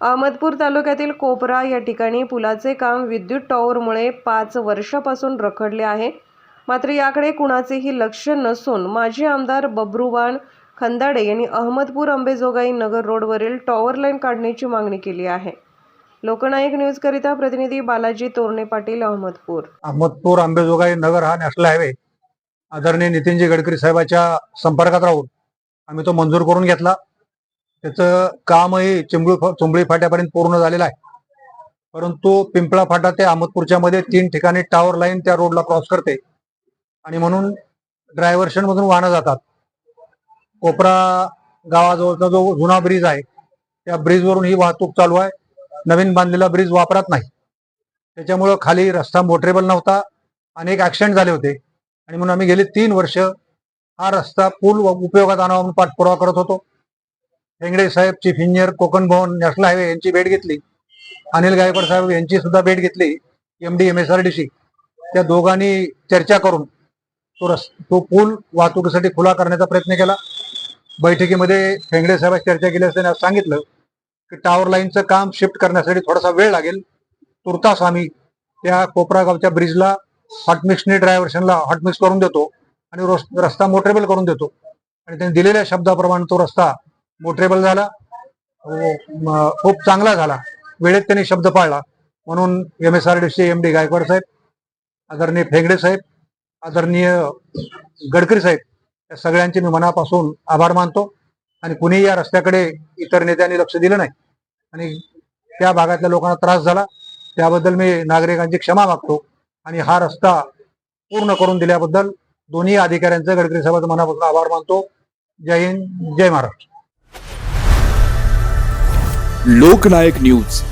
अहमदपूर तालुक्यातील कोपरा या ठिकाणी पुलाचे काम विद्युत टॉवरमुळे पाच वर्षापासून रखडले आहे. मात्र याकडे कुणाचेही लक्ष नसून माजी आमदार बब्रुवान खंदाडे यांनी अहमदपूर अंबेजोगाई नगर रोडवरील टॉवर लाईन काढण्याची मागणी केली आहे. लोकनायक न्यूजकरिता प्रतिनिधी बालाजी तोरणे पाटील अहमदपूर. अहमदपूर अंबेजोगाई नगर हा नॅशनल हायवे. आदरणीय नितीनजी गडकरी साहेबाच्या संपर्कात राहून आम्ही तो मंजूर करून घेतला. त्याचं कामही चिंबळी चुंबळी फाट्यापर्यंत पूर्ण झालेलं आहे. परंतु पिंपळा फाटा ते अहमदपूरच्या मध्ये तीन ठिकाणी टावर लाईन त्या रोडला क्रॉस करते. आणि म्हणून ड्रायव्हर्शन मधून वाहनं जातात. कोपरा गावाजवळचा जो जुना ब्रिज आहे त्या ब्रिजवरून ही वाहतूक चालू आहे. नवीन बांधलेला ब्रिज वापरत नाही. त्याच्यामुळं खाली रस्ता मोटरेबल नव्हता. अनेक ऍक्सिडेंट झाले होते. आणि म्हणून आम्ही गेले तीन वर्ष हा रस्ता पूल व- उपयोगात आणावा म्हणून पाठपुरावा करत होतो. हेंगडे साहेब chief engineer Konkan Bhavan national highway यांची भेट घेतली. अनिल गायकवाड साहेब यांची सुद्धा भेट घेतली M D M S R D C त्या दोघांनी चर्चा करून तो रस तो पूल वाहतुकीसाठी खुला करण्याचा प्रयत्न केला. बैठकीमध्ये हेंगडे साहेब चर्चा केली असताना सांगितलं की टावर लाईनचं काम शिफ्ट करण्यासाठी थोडासा वेळ लागेल. तुर्तास आम्ही त्या कोपरागावच्या ब्रिजला हॉटमिक्सने ड्रायव्हर्शनला हॉटमिक्स करून देतो आणि रोस- रस्ता मोटरेबल करून देतो. आणि त्यांनी दिलेल्या शब्दाप्रमाणे तो रस्ता मोटरेबल झाला. हो, खूप चांगला झाला. वेळेत त्यांनी शब्द पाळला. म्हणून M S R D C M D Gaikwad साहेब आदरणीय फेगडे साहेब आदरणीय गडकरी साहेब या सगळ्यांचे मी मनापासून आभार मानतो आणि कुणीही या रस्त्याकडे इतर नेत्यांनी लक्ष दिलं नाही आणि त्या भागातल्या लोकांना त्रास झाला. त्याबद्दल मी नागरिकांची क्षमा मागतो आणि हा रस्ता पूर्ण करून दिल्याबद्दल दोन्ही अधिकाऱ्यांचं गडकरी साहेबांचं मनापासून आभार मानतो. जय हिंद जय महाराष्ट्र. लोकनायक न्यूज.